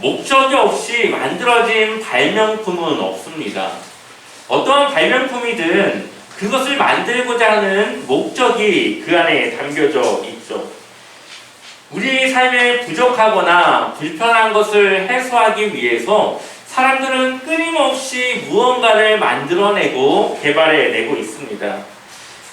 목적이 없이 만들어진 발명품은 없습니다. 어떠한 발명품이든 그것을 만들고자 하는 목적이 그 안에 담겨져 있죠. 우리 삶에 부족하거나 불편한 것을 해소하기 위해서 사람들은 끊임없이 무언가를 만들어내고 개발해내고 있습니다.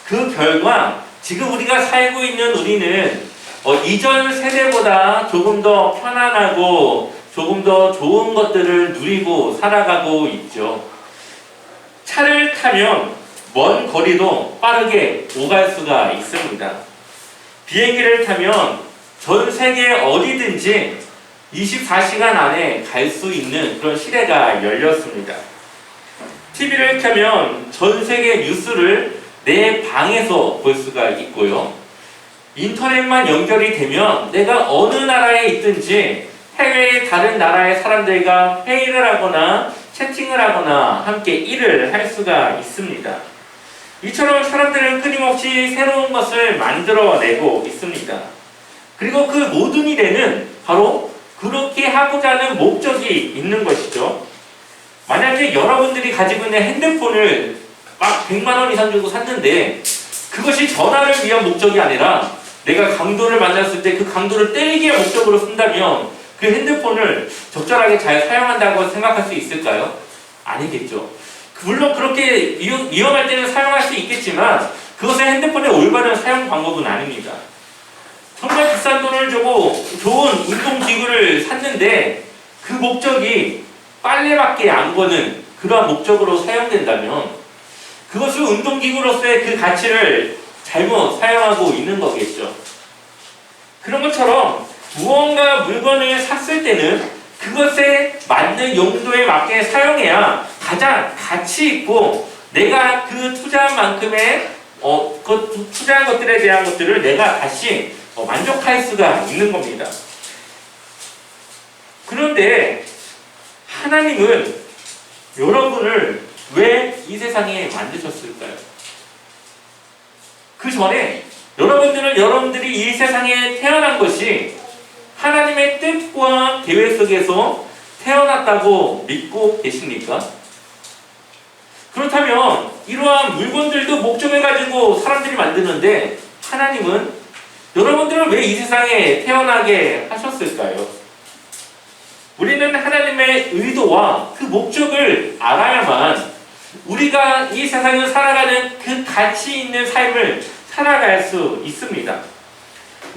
그 결과 지금 우리가 살고 있는 우리는 어, 이전 세대보다 조금 더 편안하고 조금 더 좋은 것들을 누리고 살아가고 있죠. 차를 타면 먼 거리도 빠르게 오갈 수가 있습니다. 비행기를 타면 전 세계 어디든지 24시간 안에 갈 수 있는 그런 시대가 열렸습니다. TV를 켜면 전 세계 뉴스를 내 방에서 볼 수가 있고요. 인터넷만 연결이 되면 내가 어느 나라에 있든지 해외의 다른 나라의 사람들과 회의를 하거나 채팅을 하거나 함께 일을 할 수가 있습니다. 이처럼 사람들은 끊임없이 새로운 것을 만들어내고 있습니다. 그리고 그 모든 일에는 바로 그렇게 하고자 하는 목적이 있는 것이죠. 만약에 여러분들이 가지고 있는 핸드폰을 막 100만 원 이상 주고 샀는데 그것이 전화를 위한 목적이 아니라 내가 강도를 만났을 때 그 강도를 때리기 위한 목적으로 쓴다면 그 핸드폰을 적절하게 잘 사용한다고 생각할 수 있을까요? 아니겠죠. 물론 그렇게 위험, 위험할 때는 사용할 수 있겠지만 그것은 핸드폰의 올바른 사용 방법은 아닙니다. 정말 비싼 돈을 주고 좋은 운동기구를 샀는데 그 목적이 빨래밖에 안 거는 그러한 목적으로 사용된다면 그것을 운동기구로서의 그 가치를 잘못 사용하고 있는 거겠죠. 그런 것처럼 무언가 물건을 샀을 때는 그것에 맞는 용도에 맞게 사용해야 가장 가치 있고 내가 그 투자한 만큼의 어, 그 투자한 것들에 대한 것들을 내가 다시 어, 만족할 수가 있는 겁니다. 그런데 하나님은 여러분을 왜 이 세상에 만드셨을까요? 그 전에 여러분들은 여러분들이 이 세상에 태어난 것이 하나님의 뜻과 계획 속에서 태어났다고 믿고 계십니까? 그렇다면 이러한 물건들도 목적을 가지고 사람들이 만드는데 하나님은 여러분들을 왜 이 세상에 태어나게 하셨을까요? 우리는 하나님의 의도와 그 목적을 알아야만 우리가 이 세상을 살아가는 그 가치 있는 삶을 살아갈 수 있습니다.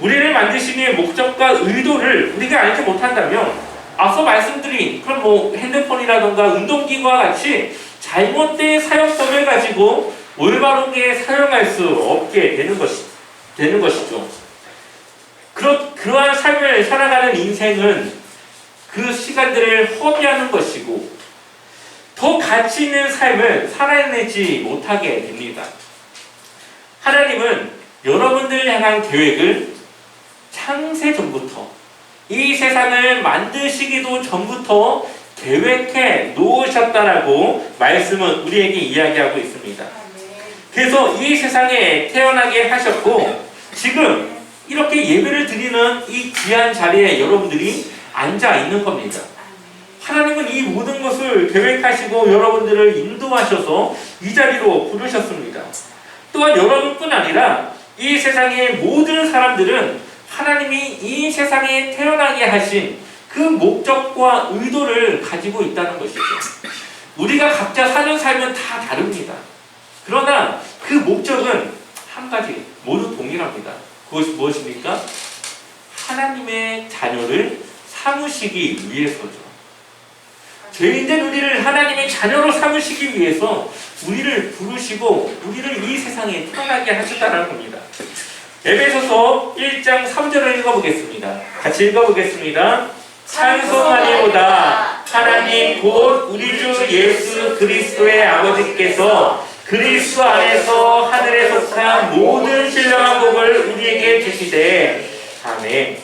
우리를 만드시는 목적과 의도를 우리가 알지 못한다면 앞서 말씀드린 그런 뭐 핸드폰이라던가 운동기구와 같이 잘못된 사용법을 가지고 올바르게 사용할 수 없게 되는 것이 되는 것이죠. 그러, 그러한 삶을 살아가는 인생은 그 시간들을 허비하는 것이고 더 가치 있는 삶을 살아내지 못하게 됩니다. 하나님은 여러분들을 향한 계획을 창세 전부터 이 세상을 만드시기도 전부터 계획해 놓으셨다라고 말씀은 우리에게 이야기하고 있습니다. 그래서 이 세상에 태어나게 하셨고 지금 이렇게 예배를 드리는 이 귀한 자리에 여러분들이 앉아 있는 겁니다. 하나님은 이 모든 것을 계획하시고 여러분들을 인도하셔서 이 자리로 부르셨습니다. 또한 여러분뿐 아니라 이 세상의 모든 사람들은 하나님이 이 세상에 태어나게 하신 그 목적과 의도를 가지고 있다는 것이죠. 우리가 각자 사는 삶은 다 다릅니다. 그러나 그 목적은 한 가지, 모두 동일합니다. 그것이 무엇입니까? 하나님의 자녀를 삼으시기 위해서죠. 죄인된 우리를 하나님의 자녀로 삼으시기 위해서 우리를 부르시고 우리를 이 세상에 태어나게 하셨다는 겁니다. 에베소서 1장 3절을 읽어보겠습니다. 같이 읽어보겠습니다. 찬송하니보다 하나님 곧 우리 주 예수 그리스도의 아버지께서 그리스도 안에서 하늘에 속한 모든 신령한 복을 우리에게 주시되 아멘.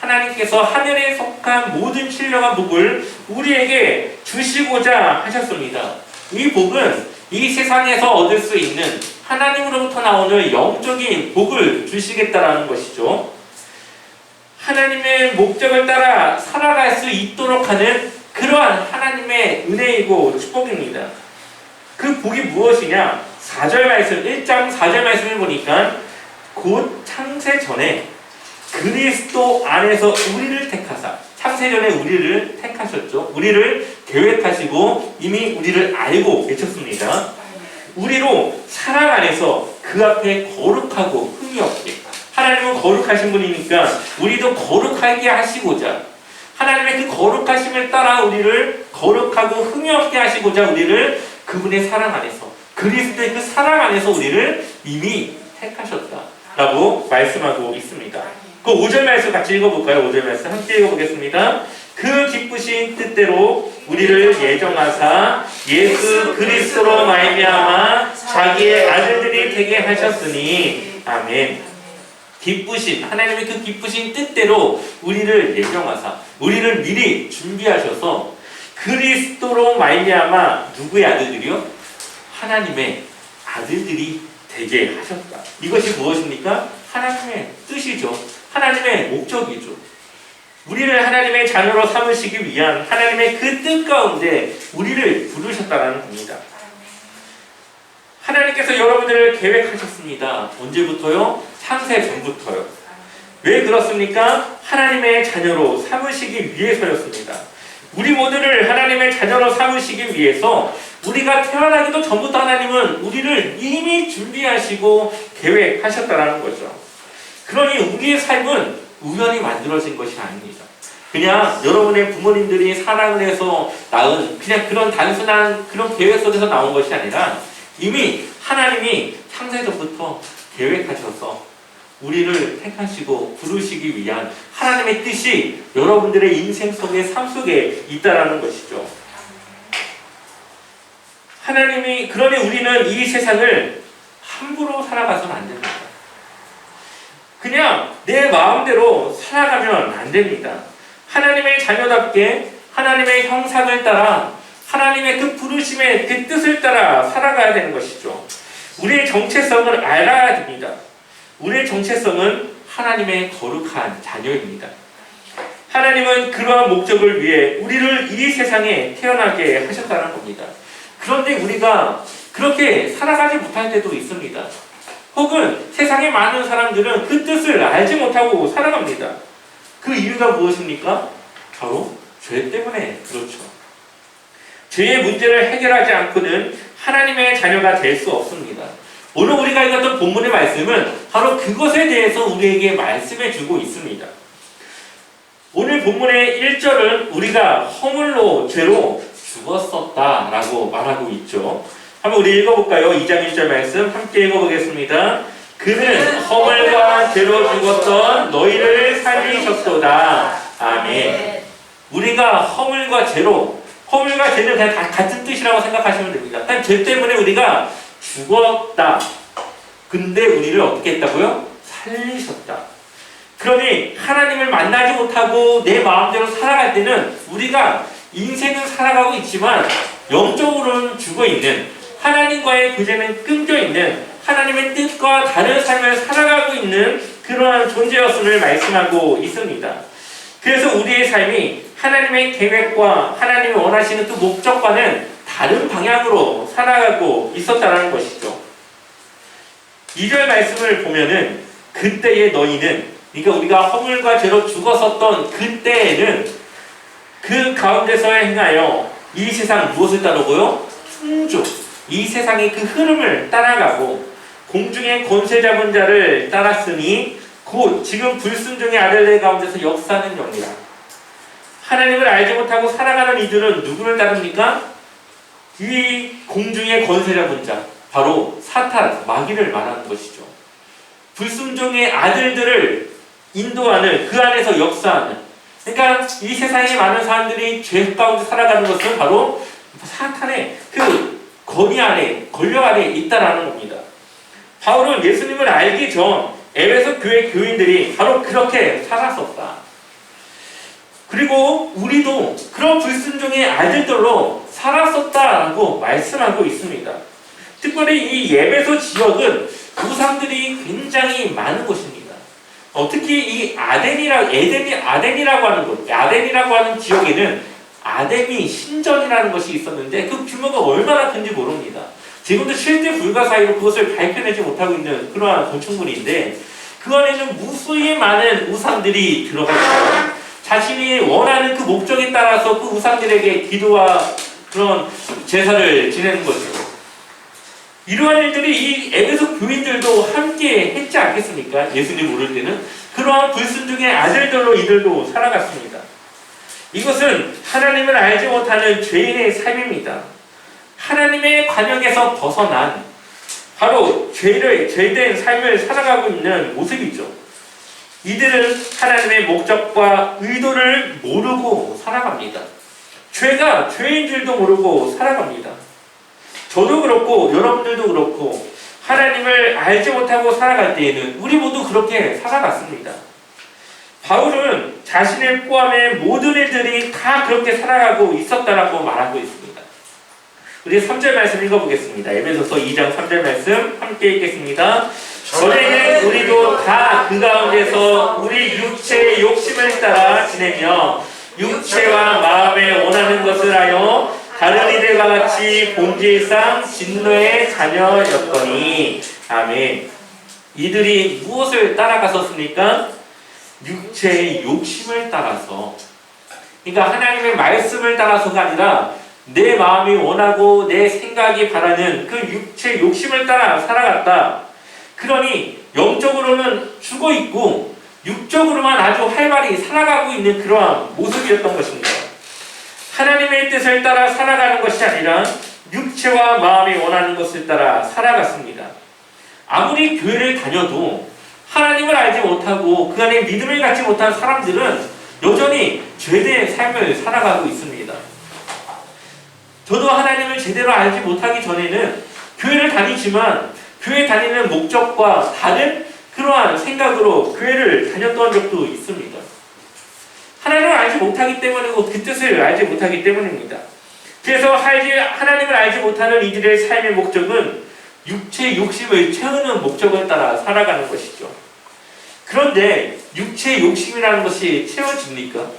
하나님께서 하늘에 속한 모든 신령한 복을 우리에게 주시고자 하셨습니다. 이 복은 이 세상에서 얻을 수 있는 하나님으로부터 나오는 영적인 복을 주시겠다라는 것이죠. 하나님의 목적을 따라 살아갈 수 있도록 하는 그러한 하나님의 은혜이고 축복입니다. 그 복이 무엇이냐? 4절 말씀, 1장 4절 말씀을 보니까 곧 창세 전에 그리스도 안에서 우리를 택하사 창세 전에 우리를 택하셨죠. 우리를 계획하시고 이미 우리를 알고 계셨습니다. 우리로 사랑 안에서 그 앞에 거룩하고 흠이 없게 하나님은 거룩하신 분이니까 우리도 거룩하게 하시고자 하나님의 그 거룩하심을 따라 우리를 거룩하고 흠이 없게 하시고자 우리를 그분의 사랑 안에서 그리스도의 그 사랑 안에서 우리를 이미 택하셨다라고 말씀하고 있습니다. 그 5절 말씀 같이 읽어볼까요? 5절 말씀 함께 읽어보겠습니다. 그 기쁘신 뜻대로 우리를 예정하사 예수 그리스도로 말미암아 자기의 아들들이 되게 하셨으니 아멘. 기쁘신 하나님의 그 기쁘신 뜻대로 우리를 예정하사 우리를 미리 준비하셔서 그리스도로 말미암아 누구의 아들들이요? 하나님의 아들들이 되게 하셨다. 이것이 무엇입니까? 하나님의 뜻이죠. 하나님의 목적이죠. 우리를 하나님의 자녀로 삼으시기 위한 하나님의 그 뜻 가운데 우리를 부르셨다는 겁니다. 하나님께서 여러분들을 계획하셨습니다. 언제부터요? 창세 전부터요. 왜 그렇습니까? 하나님의 자녀로 삼으시기 위해서였습니다. 우리 모두를 하나님의 자녀로 삼으시기 위해서 우리가 태어나기도 전부터 하나님은 우리를 이미 준비하시고 계획하셨다라는 거죠. 그러니 우리의 삶은 우연히 만들어진 것이 아닙니다. 그냥 여러분의 부모님들이 사랑을 해서 낳은 그냥 그런 단순한 그런 계획 속에서 나온 것이 아니라 이미 하나님이 창세전부터 계획하셔서 우리를 택하시고 부르시기 위한 하나님의 뜻이 여러분들의 인생 속에 삶 속에 있다라는 것이죠. 하나님이 그러니 우리는 이 세상을 함부로 살아가서는 안 됩니다. 그냥 내 마음대로 살아가면 안 됩니다. 하나님의 자녀답게 하나님의 형상을 따라 하나님의 그 부르심의 그 뜻을 따라 살아가야 되는 것이죠. 우리의 정체성을 알아야 됩니다. 우리의 정체성은 하나님의 거룩한 자녀입니다. 하나님은 그러한 목적을 위해 우리를 이 세상에 태어나게 하셨다는 겁니다. 그런데 우리가 그렇게 살아가지 못할 때도 있습니다. 혹은 세상의 많은 사람들은 그 뜻을 알지 못하고 살아갑니다. 그 이유가 무엇입니까? 바로 죄 때문에 그렇죠. 죄의 문제를 해결하지 않고는 하나님의 자녀가 될 수 없습니다. 오늘 우리가 읽었던 본문의 말씀은 바로 그것에 대해서 우리에게 말씀해 주고 있습니다. 오늘 본문의 1절은 우리가 허물로 죄로 죽었었다라고 말하고 있죠. 한번 우리 읽어볼까요? 2장 1절 말씀 함께 읽어보겠습니다. 그는 허물과 죄로 죽었던 너희를 살리셨도다. 아멘. 우리가 허물과 죄로 허물과 죄는 그냥 다 같은 뜻이라고 생각하시면 됩니다. 단죄 때문에 우리가 죽었다. 근데 우리를 어떻게 했다고요? 살리셨다. 그러니 하나님을 만나지 못하고 내 마음대로 살아갈 때는 우리가 인생은 살아가고 있지만 영적으로는 죽어 있는 하나님과의 교제는 끊겨 있는 하나님의 뜻과 다른 삶을 살아가고 있는 그러한 존재였음을 말씀하고 있습니다. 그래서 우리의 삶이 하나님의 계획과 하나님이 원하시는 그 목적과는 다른 방향으로 살아가고 있었다는 것이죠. 2절 말씀을 보면은 그때의 너희는 그러니까 우리가 허물과 죄로 죽었었던 그때에는 그 가운데서 행하여 이 세상 무엇을 따르고요? 풍조. 이 세상의 그 흐름을 따라가고 공중의 권세 잡은 자를 따랐으니 곧 지금 불순종의 아들들 가운데서 역사는 영이라. 하나님을 알지 못하고 살아가는 이들은 누구를 따릅니까? 이 공중의 권세 잡은 자, 바로 사탄, 마귀를 말하는 것이죠. 불순종의 아들들을 인도하는 그 안에서 역사하는 그러니까 이 세상에 많은 사람들이 죄 가운데 살아가는 것은 바로 사탄의 그 권위 안에 권력 안에 있다라는 겁니다. 바울은 예수님을 알기 전 에베소 교회 교인들이 바로 그렇게 살았었다. 그리고 우리도 그런 불순종의 아들들로 살았었다라고 말씀하고 있습니다. 특별히 이 예배소 지역은 우상들이 굉장히 많은 곳입니다. 어, 특히 이 아덴이라 에덴이 아덴이라고 하는 곳, 아덴이라고 하는 지역에는 아덴이 신전이라는 것이 있었는데 그 규모가 얼마나 큰지 모릅니다. 지금도 실제 불가사의로 그것을 밝혀내지 못하고 있는 그러한 건축물인데 그 안에는 무수히 많은 우상들이 들어가 있어요. 자신이 원하는 그 목적에 따라서 그 우상들에게 기도와 그런 제사를 지내는 거죠. 이러한 일들이 이 에베소 교인들도 함께 했지 않겠습니까? 예수님 모를 때는 그러한 불순종의 아들들로 이들도 살아갔습니다. 이것은 하나님을 알지 못하는 죄인의 삶입니다. 하나님의 관역에서 벗어난 바로 죄를 죄된 삶을 살아가고 있는 모습이죠. 이들은 하나님의 목적과 의도를 모르고 살아갑니다. 죄가 죄인 줄도 모르고 살아갑니다. 저도 그렇고 여러분들도 그렇고 하나님을 알지 못하고 살아갈 때에는 우리 모두 그렇게 살아갔습니다. 바울은 자신을 포함해 모든 일들이 다 그렇게 살아가고 있었다라고 말하고 있습니다. 우리 3절 말씀 읽어보겠습니다. 에베소서 2장 3절 말씀 함께 읽겠습니다. 전에는 우리도 다 그 가운데서 우리 육체의 욕심을 따라 지내며 육체와 마음에 원하는 것을 하여 다른 이들과 같이 본질상 진노의 자녀였더니 아멘. 이들이 무엇을 따라갔었습니까? 육체의 욕심을 따라서 그러니까 하나님의 말씀을 따라서가 아니라 내 마음이 원하고 내 생각이 바라는 그 육체 욕심을 따라 살아갔다. 그러니 영적으로는 죽어 있고 육적으로만 아주 활발히 살아가고 있는 그러한 모습이었던 것입니다. 하나님의 뜻을 따라 살아가는 것이 아니라 육체와 마음이 원하는 것을 따라 살아갔습니다. 아무리 교회를 다녀도 하나님을 알지 못하고 그 안에 믿음을 갖지 못한 사람들은 여전히 죄된 삶을 살아가고 있습니다. 저도 하나님을 제대로 알지 못하기 전에는 교회를 다니지만 교회 다니는 목적과 다른 그러한 생각으로 교회를 다녔던 적도 있습니다. 하나님을 알지 못하기 때문이고 그 뜻을 알지 못하기 때문입니다. 그래서 하나님을 알지 못하는 이들의 삶의 목적은 육체의 욕심을 채우는 목적을 따라 살아가는 것이죠. 그런데 육체의 욕심이라는 것이 채워집니까?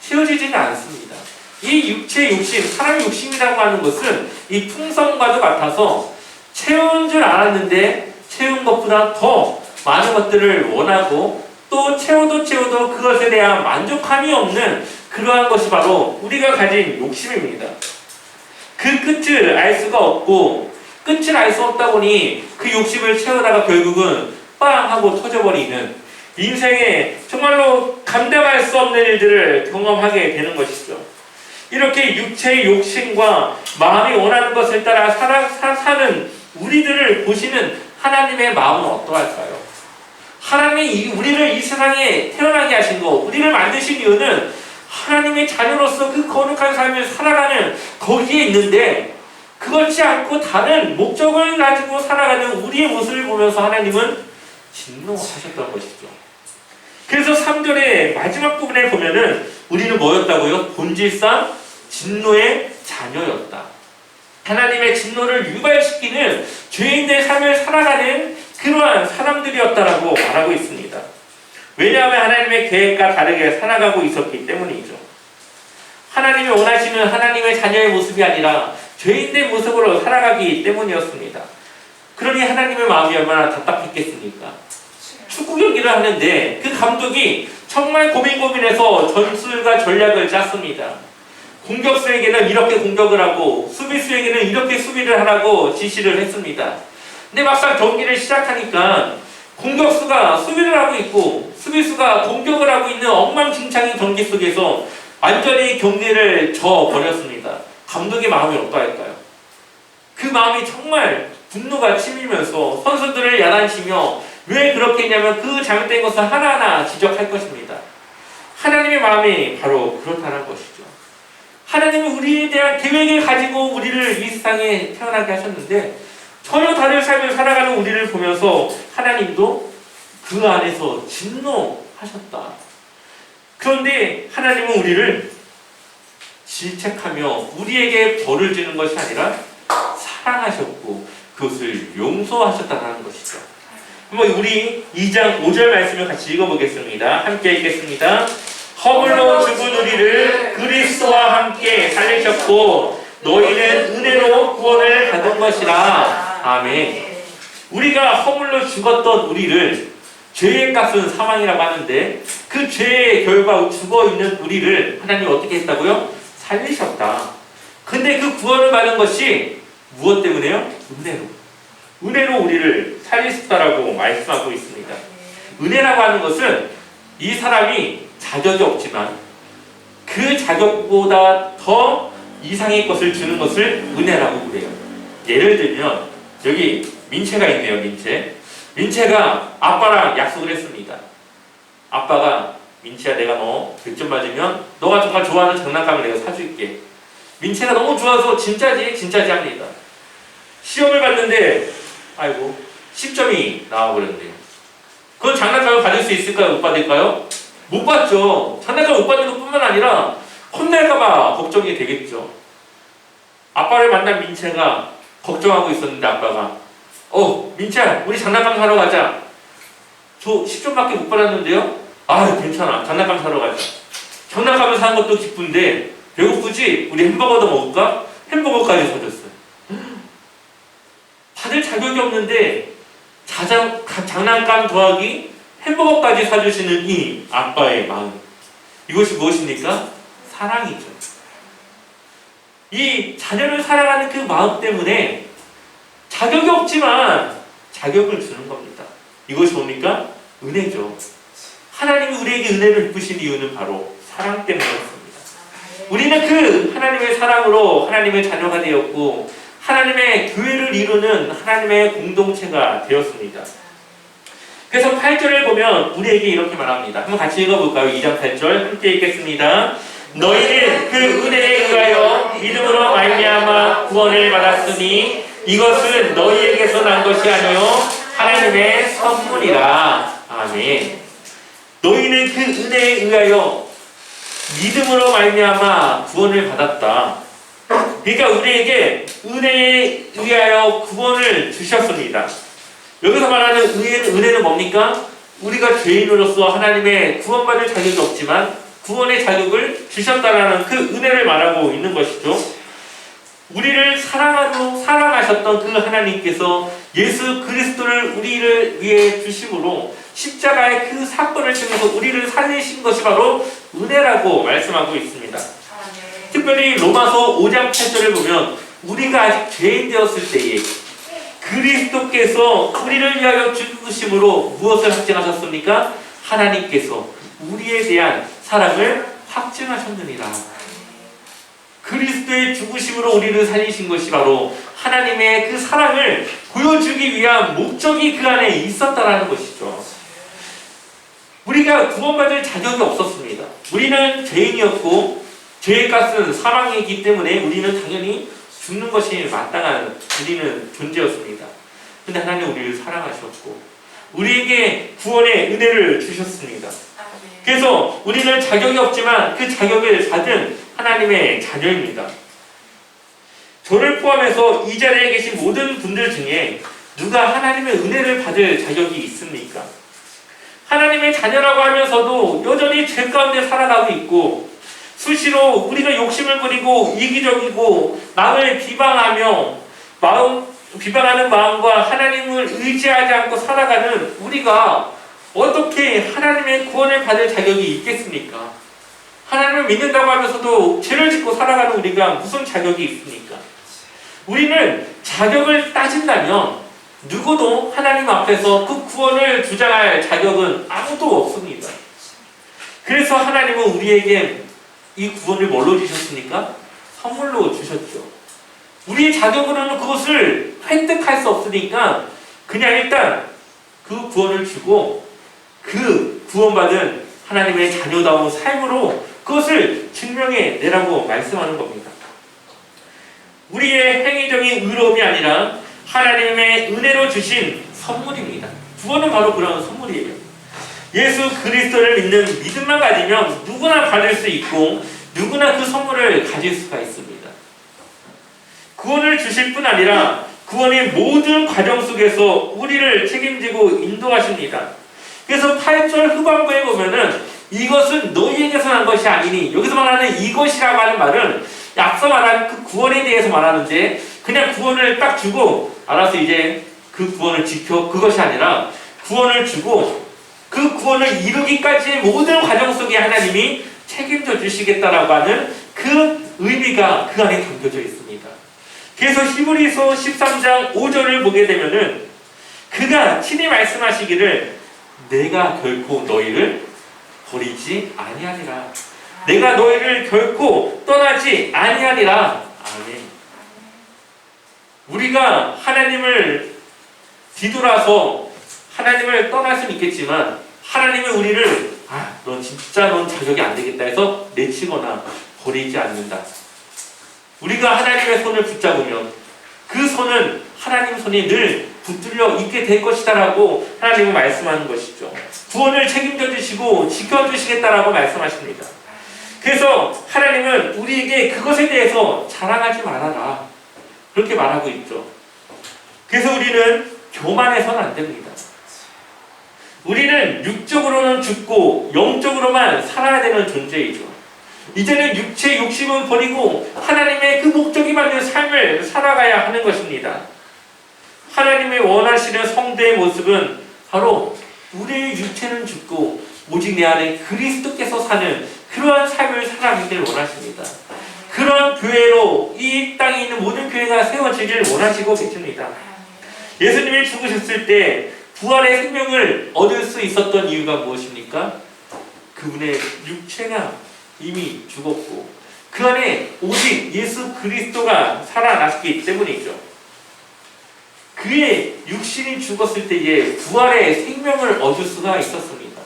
채워지지는 않습니다. 이 육체의 욕심, 사람의 욕심이라고 하는 것은 이 풍성과도 같아서 채운 줄 알았는데 채운 것보다 더 많은 것들을 원하고 또 채워도 채워도 그것에 대한 만족함이 없는 그러한 것이 바로 우리가 가진 욕심입니다. 그 끝을 알 수가 없고 끝을 알 수 없다 보니 그 욕심을 채우다가 결국은 빵 하고 터져버리는 인생에 정말로 감당할 수 없는 일들을 경험하게 되는 것이죠. 이렇게 육체의 욕심과 마음이 원하는 것을 따라 살아, 사, 사는 우리들을 보시는 하나님의 마음은 어떠할까요? 하나님이 우리를 이 세상에 태어나게 하신 것, 우리를 만드신 이유는 하나님의 자녀로서 그 거룩한 삶을 살아가는 거기에 있는데 그렇지 않고 다른 목적을 가지고 살아가는 우리의 모습을 보면서 하나님은 진노하셨던 것이죠. 그래서 3절의 마지막 부분에 보면은 우리는 뭐였다고요? 본질상 진노의 자녀였다. 하나님의 진노를 유발시키는 죄인의 삶을 살아가는 그러한 사람들이었다라고 말하고 있습니다. 왜냐하면 하나님의 계획과 다르게 살아가고 있었기 때문이죠. 하나님이 원하시는 하나님의 자녀의 모습이 아니라 죄인의 모습으로 살아가기 때문이었습니다. 그러니 하나님의 마음이 얼마나 답답했겠습니까? 축구 경기를 하는데 그 감독이 정말 고민 고민해서 전술과 전략을 짰습니다. 공격수에게는 이렇게 공격을 하고 수비수에게는 이렇게 수비를 하라고 지시를 했습니다. 근데 막상 경기를 시작하니까 공격수가 수비를 하고 있고 수비수가 공격을 하고 있는 엉망진창인 경기 속에서 완전히 경기를 져버렸습니다. 감독의 마음이 어떠할까요? 그 마음이 정말 분노가 치밀면서 선수들을 야단치며 왜 그렇게 했냐면 그 잘못된 것을 하나하나 지적할 것입니다. 하나님의 마음이 바로 그렇다는 것이죠. 하나님은 우리에 대한 계획을 가지고 우리를 이 세상에 태어나게 하셨는데 전혀 다른 삶을 살아가는 우리를 보면서 하나님도 그 안에서 진노하셨다. 그런데 하나님은 우리를 질책하며 우리에게 벌을 주는 것이 아니라 사랑하셨고 그것을 용서하셨다는 것이죠. 한번 우리 2장 5절 말씀을 같이 읽어보겠습니다. 함께 읽겠습니다. 허물로 죽은 우리를 그리스도와 함께 살리셨고 너희는 은혜로 구원을 받은 것이라. 아멘. 우리가 허물로 죽었던 우리를 죄의 값은 사망이라고 하는데 그 죄의 결과 죽어 있는 우리를 하나님 어떻게 했다고요? 살리셨다. 근데 그 구원을 받은 것이 무엇 때문에요? 은혜로. 은혜로 우리를 살리셨다라고 말씀하고 있습니다. 은혜라고 하는 것은 이 사람이 자격이 없지만 그 자격보다 더 이상의 것을 주는 것을 은혜라고 그래요. 예를 들면 여기 민채가 있네요, 민채. 민채가 아빠랑 약속을 했습니다. 아빠가 민채야 내가 너 100점 맞으면 너가 정말 좋아하는 장난감을 내가 사줄게. 민채가 너무 좋아서 진짜지 진짜지 합니다. 시험을 봤는데 아이고 10점이 나와버렸네요. 그건 장난감을 받을 수 있을까요? 못 받을까요? 못 받죠. 장난감 못 받는 것뿐만 아니라 혼날까봐 걱정이 되겠죠. 아빠를 만난 민채가 걱정하고 있었는데 아빠가 어 민채야 우리 장난감 사러 가자. 저 10점밖에 못 받았는데요? 아 괜찮아 장난감 사러 가자. 장난감을 사는 것도 기쁜데 배고프지? 우리 햄버거도 먹을까? 햄버거까지 사줬어요. 받을 자격이 없는데 자장, 가- 장난감 더하기 햄버거까지 사주시는 이 아빠의 마음. 이것이 무엇입니까? 사랑이죠. 이 자녀를 사랑하는 그 마음 때문에 자격이 없지만 자격을 주는 겁니다. 이것이 뭡니까? 은혜죠. 하나님이 우리에게 은혜를 베푸신 이유는 바로 사랑 때문이었습니다. 우리는 그 하나님의 사랑으로 하나님의 자녀가 되었고 하나님의 교회를 이루는 하나님의 공동체가 되었습니다. 그래서 8절을 보면 우리에게 이렇게 말합니다. 한번 같이 읽어볼까요? 2장 8절 함께 읽겠습니다. 너희는 그 은혜에 의하여 믿음으로 말미암아 구원을 받았으니 이것은 너희에게서 난 것이 아니요 하나님의 선물이라. 아멘. 너희는 그 은혜에 의하여 믿음으로 말미암아 구원을 받았다. 그러니까 우리에게 은혜에 의하여 구원을 주셨습니다. 여기서 말하는 은혜는, 뭡니까? 우리가 죄인으로서 하나님의 구원받을 자격이 없지만 구원의 자격을 주셨다라는 그 은혜를 말하고 있는 것이죠. 우리를 사랑하고 사랑하셨던 그 하나님께서 예수 그리스도를 우리를 위해 주심으로 십자가의 그 사건을 통해서 우리를 살리신 것이 바로 은혜라고 말씀하고 있습니다. 특별히 로마서 5장 8절을 보면 우리가 아직 죄인 되었을 때에 그리스도께서 우리를 위하여 죽으심으로 무엇을 확증하셨습니까? 하나님께서 우리에 대한 사랑을 확증하셨느니라. 그리스도의 죽으심으로 우리를 살리신 것이 바로 하나님의 그 사랑을 보여주기 위한 목적이 그 안에 있었다라는 것이죠. 우리가 구원받을 자격이 없었습니다. 우리는 죄인이었고 죄의 값은 사망이기 때문에 우리는 당연히 죽는 것이 마땅한 우리는 존재였습니다. 근데 하나님 우리를 사랑하셨고 우리에게 구원의 은혜를 주셨습니다. 그래서 우리는 자격이 없지만 그 자격을 받은 하나님의 자녀입니다. 저를 포함해서 이 자리에 계신 모든 분들 중에 누가 하나님의 은혜를 받을 자격이 있습니까? 하나님의 자녀라고 하면서도 여전히 죄 가운데 살아가고 있고 수시로 우리가 욕심을 부리고 이기적이고 남을 비방하며 마음 비방하는 마음과 하나님을 의지하지 않고 살아가는 우리가 어떻게 하나님의 구원을 받을 자격이 있겠습니까? 하나님을 믿는다고 하면서도 죄를 짓고 살아가는 우리가 무슨 자격이 있습니까? 우리는 자격을 따진다면 누구도 하나님 앞에서 그 구원을 주장할 자격은 아무도 없습니다. 그래서 하나님은 우리에게 이 구원을 뭘로 주셨습니까? 선물로 주셨죠. 우리의 자격으로는 그것을 획득할 수 없으니까 그냥 일단 그 구원을 주고 그 구원받은 하나님의 자녀다운 삶으로 그것을 증명해 내라고 말씀하는 겁니다. 우리의 행위적인 의로움이 아니라 하나님의 은혜로 주신 선물입니다. 구원은 바로 그런 선물이에요. 예수 그리스도를 믿는 믿음만 가지면 누구나 받을 수 있고 누구나 그 선물을 가질 수가 있습니다. 구원을 주실 뿐 아니라 구원의 모든 과정 속에서 우리를 책임지고 인도하십니다. 그래서 8절 후반부에 보면은 이것은 너희에게서 난 것이 아니니 여기서 말하는 이것이라고 하는 말은 앞서 말한 그 구원에 대해서 말하는데 그냥 구원을 딱 주고 알아서 이제 그 구원을 지켜 그것이 아니라 구원을 주고 그 구원을 이루기까지의 모든 과정 속에 하나님이 책임져 주시겠다라고 하는 그 의미가 그 안에 담겨져 있습니다. 그래서 히브리서 13장 5절을 보게 되면은 그가 친히 말씀하시기를 내가 결코 너희를 버리지 아니하리라. 내가 너희를 결코 떠나지 아니하리라. 아멘. 우리가 하나님을 뒤돌아서 하나님을 떠날 수는 있겠지만 하나님이 우리를 아, 넌 진짜 넌 자격이 안 되겠다 해서 내치거나 버리지 않는다. 우리가 하나님의 손을 붙잡으면 그 손은 하나님 손이 늘 붙들려 있게 될 것이다라고 하나님은 말씀하는 것이죠. 구원을 책임져 주시고 지켜 주시겠다라고 말씀하십니다. 그래서 하나님은 우리에게 그것에 대해서 자랑하지 말아라. 그렇게 말하고 있죠. 그래서 우리는 교만해서는 안 됩니다. 우리는 육적으로는 죽고 영적으로만 살아야 되는 존재이죠. 이제는 육체 욕심은 버리고 하나님의 그 목적이 맞는 삶을 살아가야 하는 것입니다. 하나님의 원하시는 성도의 모습은 바로 우리의 육체는 죽고 오직 내 안에 그리스도께서 사는 그러한 삶을 살아가기를 원하십니다. 그런 교회로 이 땅에 있는 모든 교회가 세워지기를 원하시고 계십니다. 예수님이 죽으셨을 때 부활의 생명을 얻을 수 있었던 이유가 무엇입니까? 그분의 육체가 이미 죽었고 그 안에 오직 예수 그리스도가 살아났기 때문이죠. 그의 육신이 죽었을 때에 부활의 생명을 얻을 수가 있었습니다.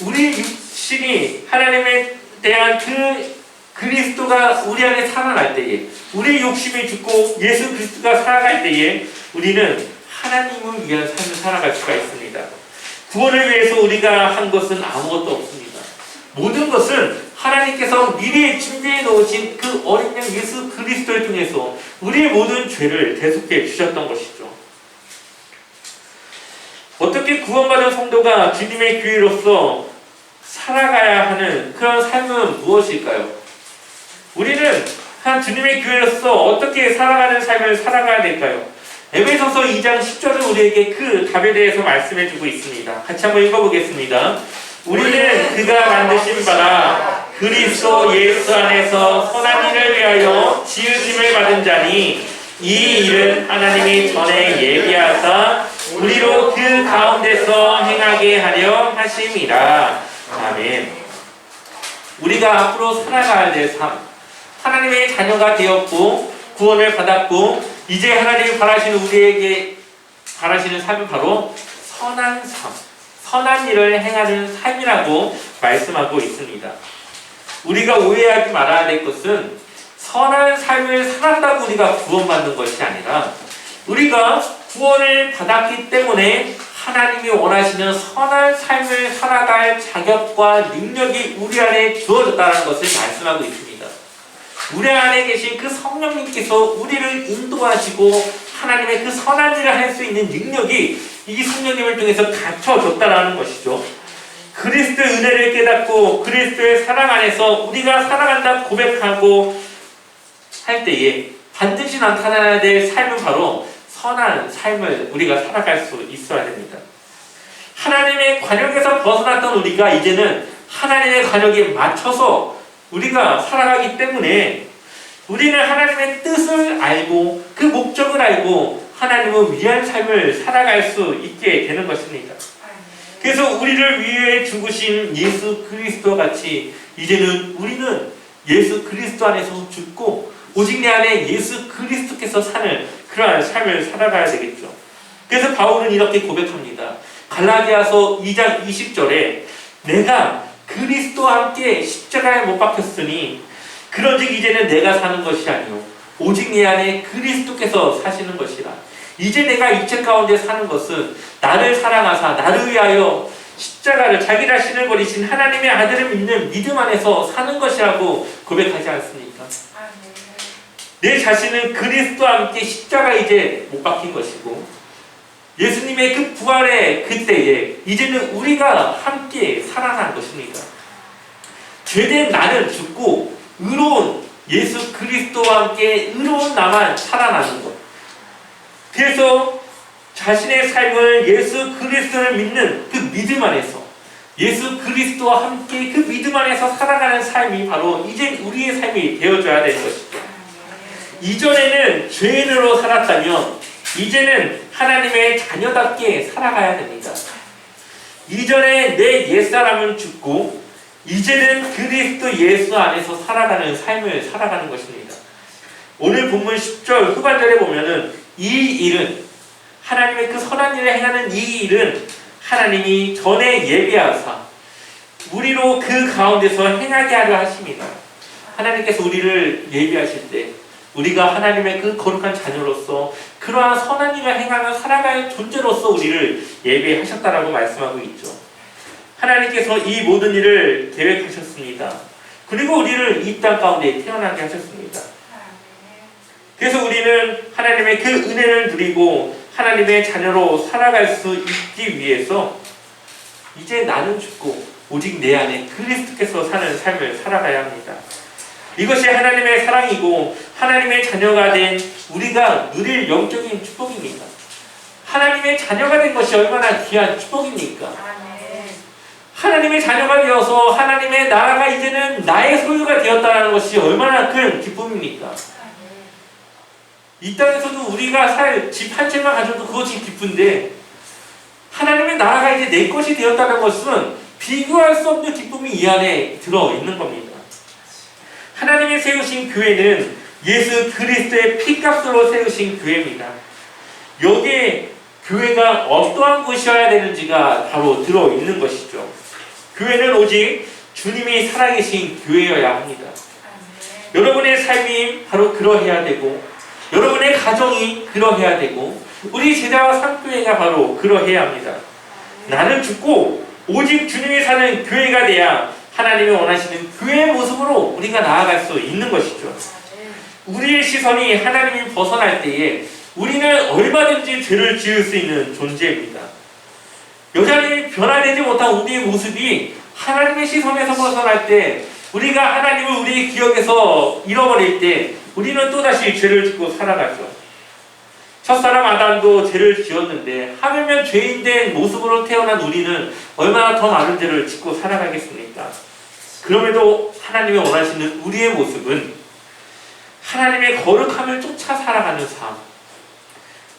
우리 육신이 하나님에 대한 그 그리스도가 우리 안에 살아날 때에 우리 욕심이 죽고 예수 그리스도가 살아갈 때에 우리는 하나님을 위한 삶을 살아갈 수가 있습니다. 구원을 위해서 우리가 한 것은 아무것도 없습니다. 모든 것은 하나님께서 미래에 준비해 놓으신 그 어린 양 예수 그리스도를 통해서 우리의 모든 죄를 대속해 주셨던 것이죠. 어떻게 구원받은 성도가 주님의 교회로서 살아가야 하는 그런 삶은 무엇일까요? 우리는 한 주님의 교회로서 어떻게 살아가는 삶을 살아가야 될까요? 에베소서 2장 10절은 우리에게 그 답에 대해서 말씀해 주고 있습니다. 같이 한번 읽어보겠습니다. 우리는 그가 만드신 바라 그리스도 예수 안에서 선한 일을 위하여 지으심을 받은 자니 이 일은 하나님이 전에 예비하사 우리로 그 가운데서 행하게 하려 하심이라. 아멘. 우리가 앞으로 살아가야 될 삶, 하나님의 자녀가 되었고 구원을 받았고 이제 하나님이 바라시는 우리에게 바라시는 삶은 바로 선한 삶, 선한 일을 행하는 삶이라고 말씀하고 있습니다. 우리가 오해하지 말아야 될 것은 선한 삶을 살았다고 우리가 구원받는 것이 아니라 우리가 구원을 받았기 때문에 하나님이 원하시는 선한 삶을 살아갈 자격과 능력이 우리 안에 주어졌다는 것을 말씀하고 있습니다. 우리 안에 계신 그 성령님께서 우리를 인도하시고 하나님의 그 선한 일을 할 수 있는 능력이 이 성령님을 통해서 갖춰졌다라는 것이죠. 그리스도의 은혜를 깨닫고 그리스도의 사랑 안에서 우리가 살아간다 고백하고 할 때에 반드시 나타나야 될 삶은 바로 선한 삶을 우리가 살아갈 수 있어야 됩니다. 하나님의 관역에서 벗어났던 우리가 이제는 하나님의 관역에 맞춰서 우리가 살아가기 때문에 우리는 하나님의 뜻을 알고 그 목적을 알고 하나님을 위한 삶을 살아갈 수 있게 되는 것입니다. 그래서 우리를 위해 죽으신 예수 그리스도 같이 이제는 우리는 예수 그리스도 안에서 죽고 오직 내 안에 예수 그리스도께서 사는 그러한 삶을 살아가야 되겠죠. 그래서 바울은 이렇게 고백합니다. 갈라디아서 2장 20절에 내가 그리스도와 함께 십자가에 못 박혔으니 그런즉 이제는 내가 사는 것이 아니요 오직 내 안에 그리스도께서 사시는 것이라. 이제 내가 이체 가운데 사는 것은 나를 사랑하사 나를 위하여 십자가를 자기 자신을 버리신 하나님의 아들을 믿는 믿음 안에서 사는 것이라고 고백하지 않습니까? 내 자신은 그리스도와 함께 십자가 이제 못 박힌 것이고 예수님의 그 부활의 그때에 이제는 우리가 함께 살아난 것입니다. 죄된 나는 죽고 의로운 예수 그리스도와 함께 의로운 나만 살아나는 것. 그래서 자신의 삶을 예수 그리스도를 믿는 그 믿음 안에서 예수 그리스도와 함께 그 믿음 안에서 살아가는 삶이 바로 이제 우리의 삶이 되어줘야 될 것이죠. 이전에는 죄인으로 살았다면 이제는 하나님의 자녀답게 살아가야 됩니다. 이전에 내 옛사람은 죽고 이제는 그리스도 예수 안에서 살아가는 삶을 살아가는 것입니다. 오늘 본문 10절 후반절에 보면은 이 일은 하나님의 그 선한 일을 행하는 이 일은 하나님이 전에 예비하사 우리로 그 가운데서 행하게 하려 하십니다. 하나님께서 우리를 예비하실 때 우리가 하나님의 그 거룩한 자녀로서 그러한 선한 일을 행하며 살아갈 존재로서 우리를 예비하셨다라고 말씀하고 있죠. 하나님께서 이 모든 일을 계획하셨습니다. 그리고 우리를 이 땅 가운데 태어나게 하셨습니다. 그래서 우리는 하나님의 그 은혜를 누리고 하나님의 자녀로 살아갈 수 있기 위해서 이제 나는 죽고 오직 내 안에 그리스도께서 사는 삶을 살아가야 합니다. 이것이 하나님의 사랑이고 하나님의 자녀가 된 우리가 누릴 영적인 축복입니다. 하나님의 자녀가 된 것이 얼마나 귀한 축복입니까? 하나님의 자녀가 되어서 하나님의 나라가 이제는 나의 소유가 되었다는 것이 얼마나 큰 기쁨입니까? 이 땅에서도 우리가 살 집 한 채만 가져도 그것이 기쁜데 하나님의 나라가 이제 내 것이 되었다는 것은 비교할 수 없는 기쁨이 이 안에 들어 있는 겁니다. 하나님이 세우신 교회는 예수 그리스도의 피값으로 세우신 교회입니다. 여기에 교회가 어떠한 곳이어야 되는지가 바로 들어 있는 것이죠. 교회는 오직 주님이 살아계신 교회여야 합니다. 여러분의 삶이 바로 그러해야 되고 여러분의 가정이 그러해야 되고 우리 제자와 상교회가 바로 그러해야 합니다. 나는 죽고 오직 주님이 사는 교회가 돼야 하나님이 원하시는 교회의 모습으로 우리가 나아갈 수 있는 것이죠. 우리의 시선이 하나님이 벗어날 때에 우리는 얼마든지 죄를 지을 수 있는 존재입니다. 여전히 변화되지 못한 우리의 모습이 하나님의 시선에서 벗어날 때 우리가 하나님을 우리의 기억에서 잃어버릴 때 우리는 또다시 죄를 짓고 살아가죠. 첫사람 아담도 죄를 지었는데 하물며 죄인된 모습으로 태어난 우리는 얼마나 더 많은 죄를 짓고 살아가겠습니까? 그럼에도 하나님이 원하시는 우리의 모습은 하나님의 거룩함을 쫓아 살아가는 삶.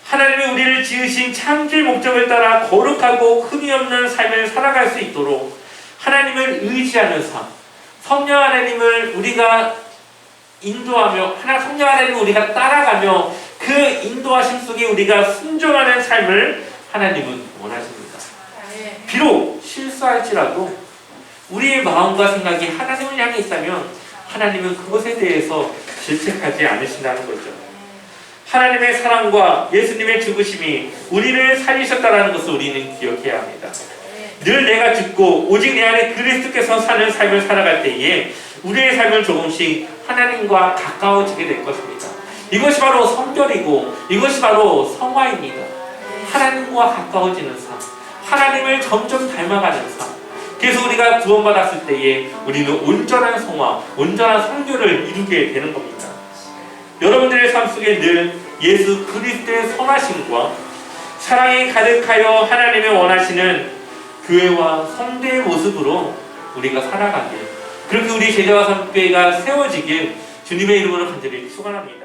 하나님이 우리를 지으신 창조의 목적을 따라 거룩하고 흠이 없는 삶을 살아갈 수 있도록 하나님을 의지하는 삶. 성령 하나님을 우리가 인도하며 하나 성령 하나님을 우리가 따라가며 그 인도하심 속에 우리가 순종하는 삶을 하나님은 원하십니다. 비록 실수할지라도 우리의 마음과 생각이 하나님을 향해 있다면 하나님은 그것에 대해서 질책하지 않으신다는 거죠. 하나님의 사랑과 예수님의 죽으심이 우리를 살리셨다는 것을 우리는 기억해야 합니다. 늘 내가 죽고 오직 내 안에 그리스도께서 사는 삶을 살아갈 때에 우리의 삶은 조금씩 하나님과 가까워지게 될 것입니다. 이것이 바로 성결이고 이것이 바로 성화입니다. 하나님과 가까워지는 삶, 하나님을 점점 닮아가는 삶. 그래서 우리가 구원받았을 때에 우리는 온전한 성화, 온전한 성결을 이루게 되는 겁니다. 여러분들의 삶 속에 늘 예수 그리스도의 선하심과 사랑이 가득하여 하나님의 원하시는 교회와 성대의 모습으로 우리가 살아가길 그렇게 우리 제자와 삼교회가 세워지길 주님의 이름으로 간절히 축원합니다.